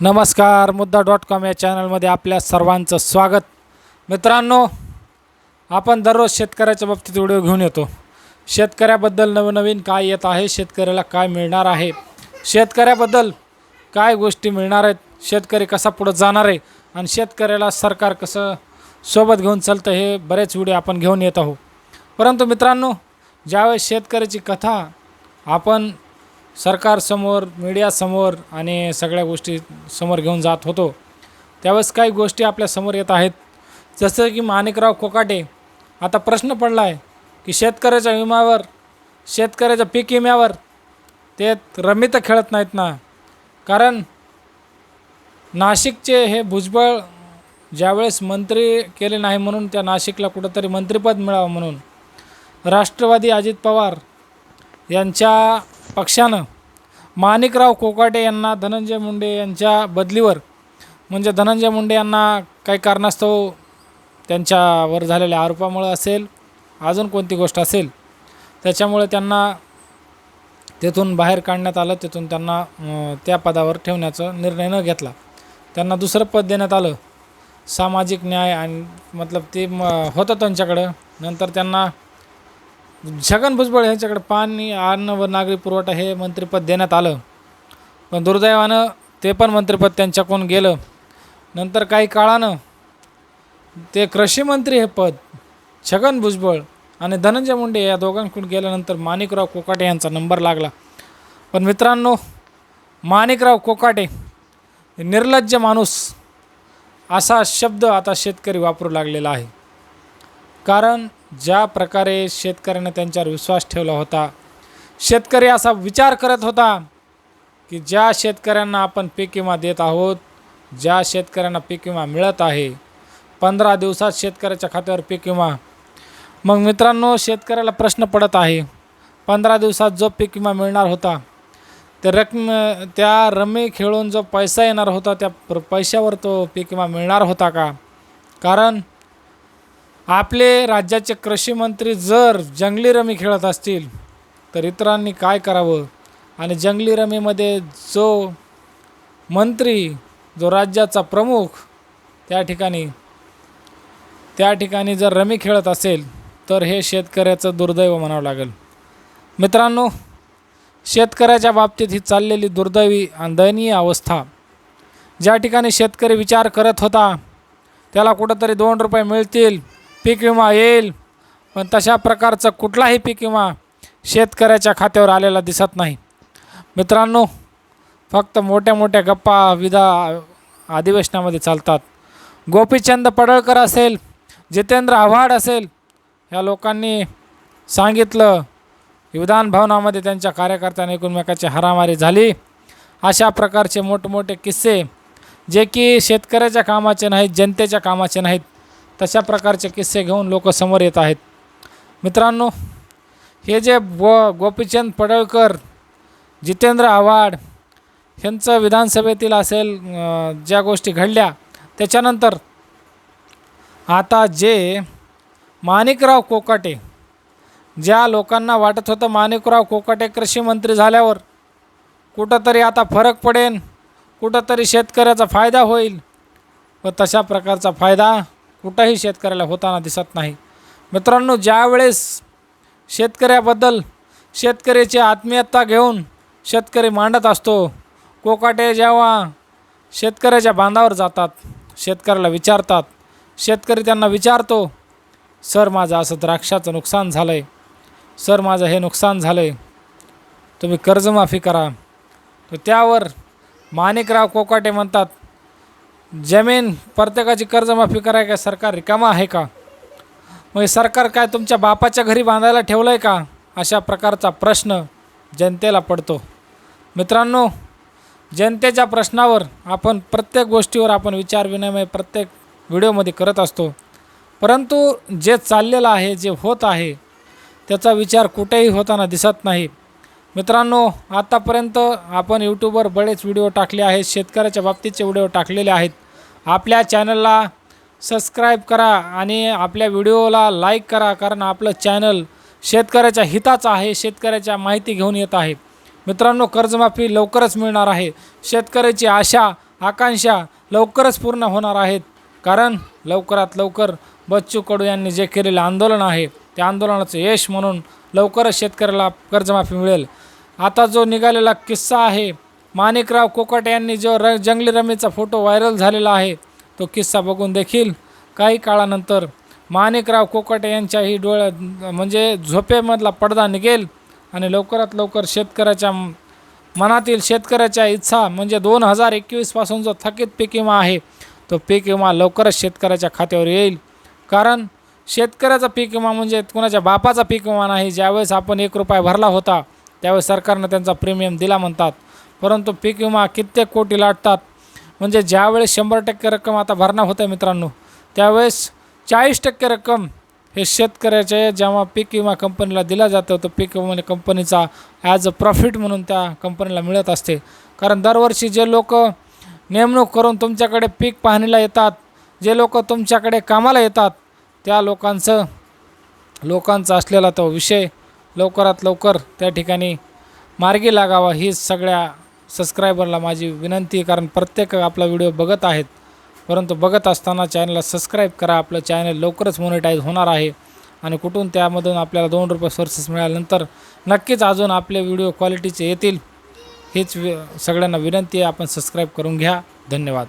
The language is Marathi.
नमस्कार मुद्दा डॉट कॉम या चॅनलमध्ये आपल्या सर्वांचं स्वागत. मित्रांनो आपण दररोज शेतकऱ्याच्या बाबतीत व्हिडिओ घेऊन येतो. शेतकऱ्याबद्दल नवनवीन काय येत आहे शेतकऱ्याला काय मिळणार आहे शेतकऱ्याबद्दल काय गोष्टी मिळणार आहेत शेतकरी कसा पुढं जाणार आहे आणि शेतकऱ्याला सरकार कसं सोबत घेऊन चालतं हे बरेच व्हिडिओ आपण घेऊन येत आहोत. परंतु मित्रांनो ज्यावेळेस शेतकऱ्याची कथा आपण सरकारसमोर मीडियासमोर आणि सगळ्या गोष्टी समोर घेऊन जात होतो. त्यावेळेस काही गोष्टी आपल्यासमोर येत आहेत. जसं की माणिकराव कोकाटे आता प्रश्न पडला आहे की शेतकऱ्याच्या विम्यावर शेतकऱ्याच्या पीक विम्यावर ते रमी तर खेळत नाहीत ना? कारण नाशिकचे हे भुजबळ ज्यावेळेस मंत्री केले नाही म्हणून त्या नाशिकला कुठंतरी मंत्रिपद मिळावं म्हणून राष्ट्रवादी अजित पवार यांच्या पक्षानं माणिकराव कोकाटे यांना धनंजय मुंडे यांच्या बदलीवर म्हणजे धनंजय मुंडे यांना काही कारणास्तव त्यांच्यावर झालेल्या आरोपामुळं असेल अजून कोणती गोष्ट असेल त्याच्यामुळे त्यांना तेथून बाहेर काढण्यात आलं तेथून त्यांना त्या पदावर ठेवण्याचा निर्णय न घेतला. त्यांना दुसरं पद देण्यात आलं. सामाजिक न्याय आणि मतलब ते म होतं त्यांच्याकडं. नंतर त्यांना छगन भुजबळ यांच्याकडे पाणी अन्न व नागरी पुरवठा हे मंत्रिपद देण्यात आलं. पण दुर्दैवानं ते पण मंत्रिपद त्यांच्याकडून गेलं. नंतर काही काळानं ते कृषीमंत्री हे पद छगन भुजबळ आणि धनंजय मुंडे या दोघांकडून गेल्यानंतर माणिकराव कोकाटे यांचा नंबर लागला. पण मित्रांनो माणिकराव कोकाटे निर्लज्ज माणूस असा शब्द आता शेतकरी वापरू लागलेला आहे. कारण ज्या प्रकारे शेतकऱ्याने त्यांच्यावर विश्वास ठेवला होता शेतकरी असा विचार करत होता की ज्या शेतकऱ्यांना आपण पीक विमा देत आहोत ज्या शेतकऱ्यांना पीक विमा मिळत आहे पंधरा दिवसात शेतकऱ्याच्या खात्यावर पीक विमा. मग मित्रांनो शेतकऱ्याला प्रश्न पडत आहे पंधरा दिवसात जो पीक विमा मिळणार होता त्या रकम त्या रमी खेळून जो पैसा येणार होता त्या प- पैशावर तो पीक विमा मिळणार होता का? कारण आपले राज्याचे कृषी मंत्री जर जंगली रमी खेळत असतील तर इतरांनी काय करावं? आणि जंगली रमीमध्ये जो मंत्री जो राज्याचा प्रमुख त्या ठिकाणी त्या ठिकाणी जर रमी खेळत असेल तर हे शेतकऱ्याचं दुर्दैव म्हणावं लागेल. मित्रांनो शेतकऱ्याच्या बाबतीत ही चाललेली दुर्दैवी आणि दयनीय अवस्था ज्या ठिकाणी शेतकरी विचार करत होता त्याला कुठंतरी दोन रुपये मिळतील पीक विमा येईल पण तशा प्रकारचा कुठलाही पीक विमा शेतकऱ्याच्या खात्यावर आलेला दिसत नाही. मित्रांनो फक्त मोठ्या मोठ्या गप्पा विधा अधिवेशनामध्ये चालतात. गोपीचंद पडळकर असेल जितेंद्र आव्हाड असेल ह्या लोकांनी सांगितलं विधान भवनामध्ये त्यांच्या कार्यकर्त्यांनी एकमेकाची हारामारी झाली. अशा प्रकारचे मोठमोठे किस्से जे की शेतकऱ्याच्या कामाचे नाहीत जनतेच्या कामाचे नाहीत तशा प्रकारचे किस्से घेऊन लोक समोर येत आहेत. मित्रांनो हे जे गो गोपीचंद पडळकर जितेंद्र आव्हाड ह्यांचं विधानसभेतील असेल ज्या गोष्टी घडल्या त्याच्यानंतर आता जे माणिकराव कोकाटे ज्या लोकांना वाटत होतं माणिकराव कोकाटे कृषी मंत्री झाल्यावर कुठंतरी आता फरक पडेल कुठंतरी शेतकऱ्याचा फायदा होईल व तशा प्रकारचा फायदा कुठंही शेतकऱ्याला होताना दिसत नाही. मित्रांनो ज्यावेळेस शेतकऱ्याबद्दल शेतकऱ्याची आत्मीयता घेऊन शेतकरी मांडत असतो कोकाटे जेव्हा शेतकऱ्याच्या बांधावर जातात शेतकऱ्याला विचारतात शेतकरी त्यांना विचारतो सर माझं असं द्राक्षाचं नुकसान झालं आहे सर माझं हे नुकसान झालं आहे तुम्ही कर्जमाफी करा. तर त्यावर माणिकराव कोकाटे म्हणतात जमीन प्रत्येकाची कर्जमाफी कराय का सरकार रिकामा आहे का? मग सरकार काय तुमच्या बापाच्या घरी बांधायला ठेवलं आहे का? अशा प्रकारचा प्रश्न जनतेला पडतो. मित्रांनो जनतेच्या प्रश्नावर आपण प्रत्येक गोष्टीवर आपण विचारविनिमय प्रत्येक व्हिडिओमध्ये करत असतो. परंतु जे चाललेलं आहे जे होत आहे त्याचा विचार कुठेही होताना दिसत नाही. मित्रांनो आत्तापर्यंत आपण यूट्यूबवर बरेच व्हिडिओ टाकले आहेत शेतकऱ्याच्या बाबतीतचे व्हिडिओ टाकलेले आहेत. आपल्या चॅनलला सबस्क्राईब करा आणि आपल्या व्हिडिओला लाईक करा कारण आपलं चॅनल शेतकऱ्याच्या हिताचं आहे शेतकऱ्याच्या माहिती घेऊन येत आहे. मित्रांनो कर्जमाफी लवकरच मिळणार आहे. शेतकऱ्याची आशा आकांक्षा लवकरच पूर्ण होणार आहेत. कारण लवकरात लवकर बच्चू कडू यांनी जे केलेलं आंदोलन आहे त्या आंदोलनाचं यश म्हणून लवकरच शेतकऱ्याला कर्जमाफी मिळेल. आता जो निघालेला किस्सा आहे माणिकराव कोकट यांनी जो र जंगली रमेचा फोटो व्हायरल झालेला आहे तो किस्सा बघून देखील काही काळानंतर माणिकराव कोकट यांच्याही डोळ्या म्हणजे झोपेमधला पडदा निघेल आणि लवकरात लवकर शेतकऱ्याच्या मनातील शेतकऱ्याच्या इच्छा म्हणजे दोन हजार एकवीसपासून जो थकीत पीक विमा आहे तो पीक विमा लवकरच शेतकऱ्याच्या खात्यावर येईल. कारण शेतकऱ्याचा पीक विमा म्हणजे कोणाच्या बापाचा पीक विमा नाही ज्यावेळेस आपण एक रुपया भरला होता त्यावेळेस सरकारनं त्यांचा प्रीमियम दिला म्हणतात. परंतु पीक विमा कित्येक कोटी लाटतात. म्हणजे ज्यावेळेस शंभर टक्के रक्कम आता भरणा होतं मित्रांनो त्यावेळेस चाळीस टक्के रक्कम हे शेतकऱ्याचे जेव्हा पीक विमा कंपनीला दिला जातं तो पीक विमा कंपनीचा ॲज अ प्रॉफिट म्हणून त्या कंपनीला मिळत असते. कारण दरवर्षी जे लोक नेमणूक करून तुमच्याकडे पीक पाहणीला येतात जे लोक तुमच्याकडे कामाला येतात त्या लोकांचं लोकांचा असलेला तो विषय लवकरात लवकर त्या ठिकाणी मार्गी लागावा ही सगळ्या सबस्क्रायबरला माझी विनंती आहे कारण प्रत्येक आपला व्हिडिओ बघत आहेत. परंतु बघत असताना चॅनलला सबस्क्राईब करा. आपलं चॅनल लवकरच मोनिटाईज होणार आहे. आणि कुठून त्यामधून आपल्याला दोन रुपये सोर्सेस मिळाल्यानंतर नक्कीच अजून आपले व्हिडिओ क्वालिटीचे येतील. हेच सगळ्यांना विनंती आहे. आपण सबस्क्राईब करून घ्या. धन्यवाद.